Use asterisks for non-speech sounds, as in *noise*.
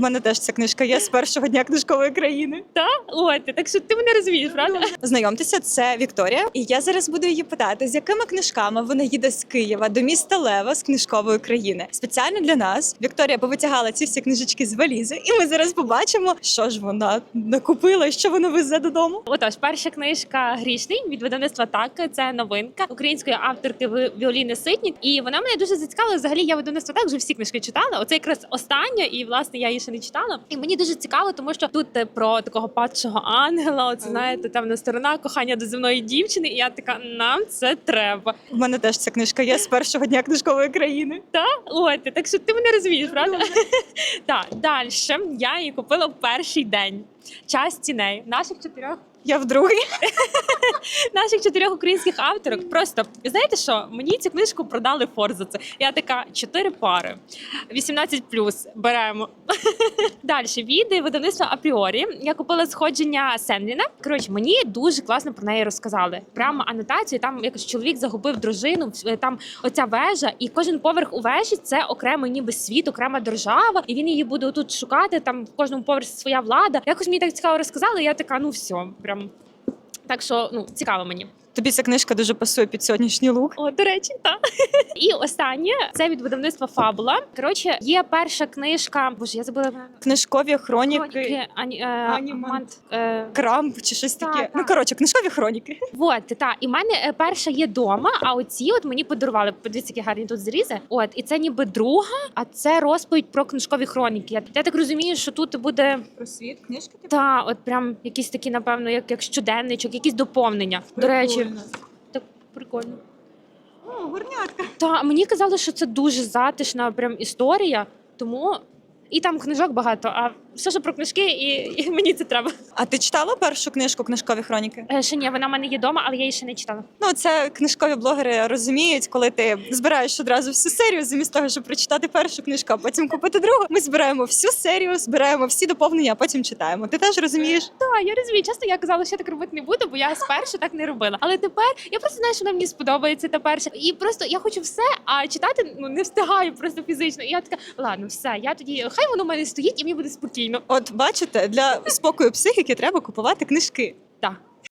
мене теж ця книжка є з першого дня книжкової країни. Та От, так що ти мене розумієш, правда? Знайомтеся, це Вікторія, і я зараз буду її питати, з якими книжками вона їде з Києва до міста Лева з книжкової країни. Спеціально для нас Вікторія повитягала ці всі книжечки з валізи, і ми зараз побачимо, що ж вона накупила що вона везе додому. Отож, перша книжка Грішний від видавництва так. Це новинка української авторки Віоліни Ситнік. І вона мене дуже зацікавила. Взагалі, я видавництво так вже всі книжки читала. Оце якраз остання, і власне я її ще не читала. І мені дуже цікаво, тому що тут е, про такого падшого ангела. це знаєте, темна сторона кохання до земної дівчини. І я така, нам це треба. У мене теж ця книжка є з першого дня книжкової країни. Та От, так що ти мене розумієш, правда? *laughs* Так, далі я її купила в перший день. Час тіней наших чотирьох Я в другий. *laughs* наших чотирьох українських авторок. Просто знаєте що? Мені цю книжку продали фор за це. Я така чотири пари, 18 беремо. *laughs* Далі від видавництва апріорі. Я купила сходження Сенліна. Коротше, мені дуже класно про неї розказали. Прямо анотацію. Там якось чоловік загубив дружину. е, Там оця вежа, і кожен поверх у вежі це окремий ніби світ, окрема держава, і він її буде тут шукати. Там в кожному поверсі своя влада. Якось мені так цікаво розказали. Я така, ну все, прям. Так що ну цікаво мені. Тобі ця книжка дуже пасує під сьогоднішній лук. О, до речі, так. І останнє це від видавництва Фабула. Коротше, є перша книжка. Боже, я забула Книжкові хроніки, Хроніки, ані, е, Аніман. Е, крамп чи щось Та, таке. та. Ну коротше, книжкові хроніки. Вот, та і в мене е, перша є дома, а оці от мені подарували. Подивіться, які гарні тут зрізи. От, і це ніби друга, а це розповідь про книжкові хроніки. Я, я так розумію, що тут буде Про світ книжки типу? та, от прям якісь такі, напевно, як, як щоденничок, якісь доповнення. До речі, так прикольно. О, горнятка. Та мені казали, що це дуже затишна прям історія, тому і там книжок багато. А все, що про книжки, і, і мені це треба. А ти читала першу книжку Книжкові хроніки? Е, ще ні, вона в мене є вдома, але я її ще не читала. Ну, це книжкові блогери розуміють, коли ти збираєш одразу всю серію, замість того, щоб прочитати першу книжку, а потім купити другу. Ми збираємо всю серію, збираємо всі доповнення, а потім читаємо. Ти теж розумієш? Так, я розумію. Часто я казала, що я так робити не буду, бо я спершу так не робила. Але тепер я просто знаю, що вона мені сподобається та перша. І просто я хочу все, а читати ну не встигаю просто фізично. І я така, ладно, все, я тоді хай воно в мене стоїть, і мені буде спокійно. От бачите, для спокою психіки треба купувати книжки.